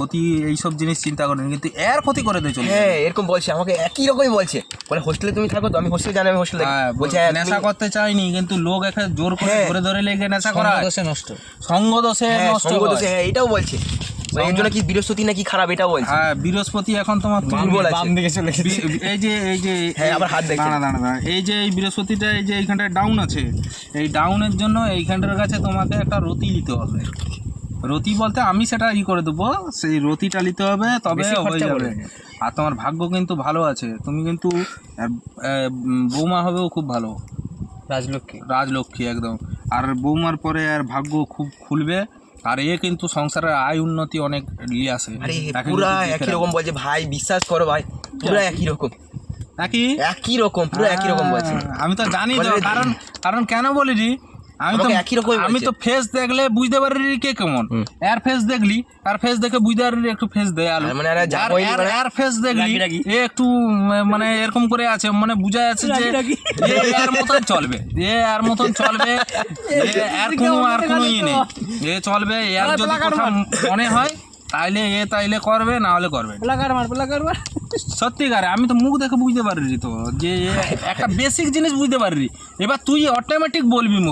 ক্ষতি এইসব জিনিস চিন্তা করেন কিন্তু এর ক্ষতি করে দিয়ে চলে হ্যাঁ এরকম বলছে আমাকে একই রকমই বলছে। বলে হোস্টেলে তুমি থাকো তো আমি হোস্টেলে জানি আমি হোস্টেলে। হ্যাঁ, বলছে হ্যাঁ, নেশা করতে চাইনি কিন্তু লোক এখানে জোর করে হ্যাঁ। ধরে ধরে লেগে নেশা করা দোষে নষ্ট। সঙ্গ দোষে নষ্ট সঙ্গ দোষে, হ্যাঁ এটাও বলছে। বলে এর জন্য কি বৃহস্পতি নাকি খারাপ এটাও বলছে। হ্যাঁ বৃহস্পতি এখন তোমার দুর্বল আছে। বাম দিকে চলে গেছে। এই যে এই যে হ্যাঁ, আবার হাত দেখছে। দাঁড়া দাঁড়া। এই যে এই বৃহস্পতিটা এই যে এইখানটায় ডাউন আছে এই ডাউনের জন্য এইখানটার কাছে তোমাকে একটা রতি দিতে হবে। রতি বলতে আমি সেটা ই করে দেবো। সেই রতিটা নিতে হবে তবে হয়ে যাবে। আর তোমার ভাগ্য কিন্তু ভালো আছে। তুমি কিন্তু বৌমা হবেও খুব ভালো। রাজলক্ষ্মী। রাজলক্ষ্মী একদম। আর বৌমার পরে আর ভাগ্য খুব খুলবে। আর এ কিন্তু সংসারের আয় উন্নতি অনেক নিয়ে আসে পুরা একই রকম বলছে। ভাই বিশ্বাস করো ভাই পুরা একই রকম। নাকি একই রকম পুরো একই রকম বলছে। আমি তো জানি কারণ কারণ কেন বলিনি? আমি তো একই রকমই আমি তো ফেস দেখলে বুঝতে পারি কে কেমন। এর ফেস দেখলি আর ফেস দেখে বুঝতে পারি একটু ফেস দেয় আলো। মানে মানে- এর ফেস দেখলি। এ একটু মানে এরকম করে আছে মানে বুঝা যাচ্ছে যে এ এর মতন চলবে। এ এর মতন চলবে এ এর কোনো আর কোনো ইয়ে নেই। এ চলবে এর যদি কথা মনে হয় তাইলে এ তাইলে করবে না হলে করবে। প্লাকার মার প্লাকার মার। সত্যিকারে আমি তো মুখ দেখে বুঝতে পারি তো যে একটা বেসিক জিনিস বুঝতে পারি এবার তুই অটোমেটিক বলবি মুখ।